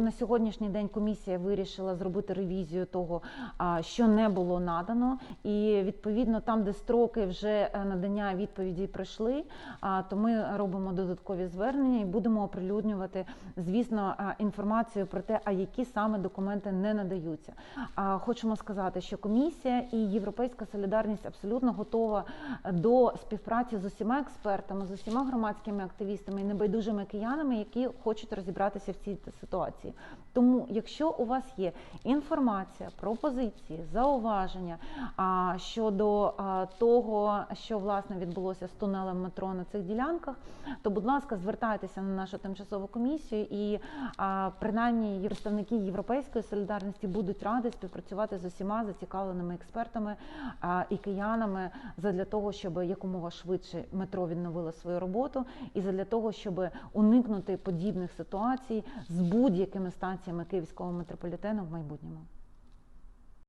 На сьогоднішній день комісія вирішила зробити ревізію того, що не було надано, і відповідно там, де строки вже е, надання відповіді пройшли, то ми робимо додаткові звернення і будемо оприлюднювати, звісно, інформацію про те, а які саме документи не надаються. Хочемо сказати, що комісія і Європейська солідарність абсолютно готова до співпраці з усіма експертами, з усіма громадськими активістами і небайдужими киянами, які хочуть розібратися в цій ситуації. Тому, якщо у вас є інформація, пропозиції, зауваження а, щодо а, того, що власне відбулося з тунелем метро на цих ділянках, то будь ласка, звертайтеся на нашу тимчасову комісію, і а, принаймні представники європейської солідарності будуть раді співпрацювати з усіма зацікавленими експертами а, і киянами задля того, щоб якомога швидше метро відновило свою роботу, і задля того, щоб уникнути подібних ситуацій з будь-якими станціями київського метрополітену в майбутньому.